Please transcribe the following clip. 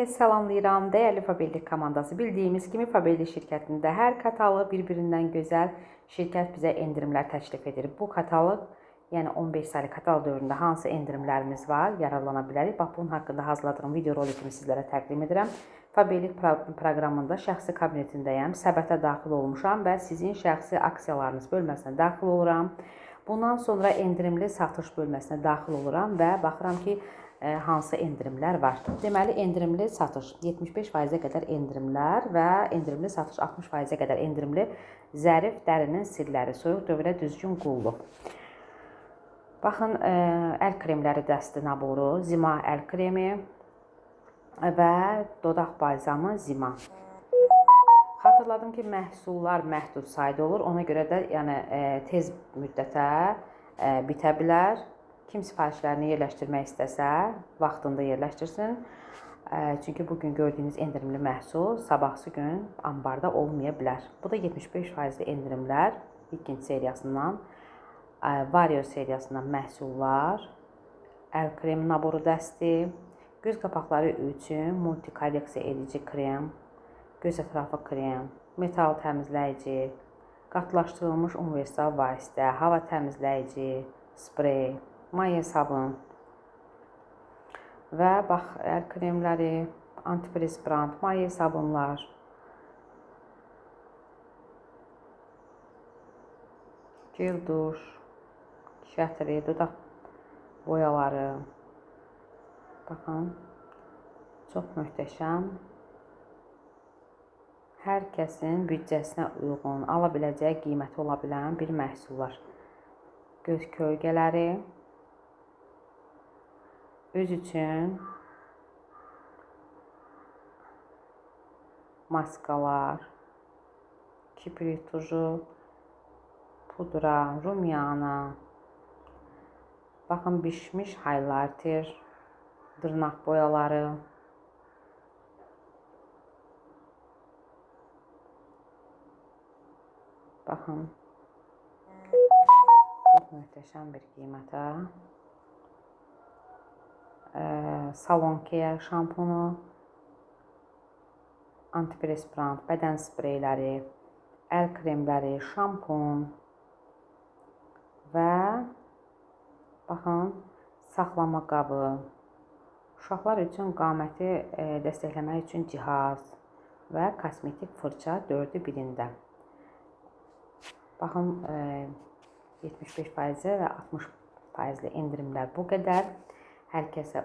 Herkes salamlayıram. Değerli Fabellik komandası. Bildiyimiz kimi Fabellik şirkətində hər kataloq bir-birindən gözəl şirkət bizə endirimlər təklif edir. Bu kataloq, yəni 15 saylı kataloq dövründə hansı endirimlərimiz var, yararlana bilərik. Bax bunun haqqında hazırladığım video rolikimi sizlərə təqdim edirəm. Fabellik pro- proqramında şəxsi kabinetindəyəm. Səbətə daxil olmuşam və sizin şəxsi aksiyalarınız bölməsinə daxil oluram. Bundan sonra endirimli satış bölməsinə daxil oluram və baxıram ki, hansı endirimlər var. Deməli, endirimli satış 75%-ə qədər endirimlər və endirimli satış 60%-ə qədər endirimli zərif dərinin sirləri, soyuq dövrə düzgün qulluq. Baxın, e, əl kremləri dəsti naboru, Zima əl kremi və dodaq balzamı Zima. Xatırladım ki, məhsullar məhdud sayda olur. Ona görə də yəni e, tez müddətə e, bitə bilər. Kim sifarişlərini yerləşdirmək istəsə, vaxtında yerləşdirsin. Çünki bu gün gördüyünüz endirimli məhsul sabahsı gün ambarda olmaya bilər. Bu da 75% endirimlər ikinci seriyasından, Vario seriyasından məhsullar, əl kremi naboru dəsti, göz qapaqları üçün multi korreksiya edici krem, göz ətrafı krem, metal təmizləyici, qatlaşdırılmış universal vasitə, hava təmizləyici, sprey, maye sabun və bax əl kremləri, antiperspirant, maye sabunlar, gel duş, şətri, dodaq boyaları. Baxın, çox möhtəşəm. Hər kəsin büdcəsinə uyğun, ala biləcəyi qiyməti ola bilən bir məhsullar. Göz kölgələri öz üçün maskalar, kibrit tuzu, pudra, rumyana, baxın bişmiş highlighter, dırnaq boyaları, Baxın. Çox möhtəşəm bir qiymətə. Ə, Salon Care şampunu, antiperspirant, bədən spreyləri, əl kremləri, şampun və baxın, saxlama qabı, uşaqlar üçün qaməti ə, dəstəkləmək üçün cihaz və kosmetik fırça dördü birində. Baxın, e, 75% və 60%li endirimlər bu qədər. Hər kəsə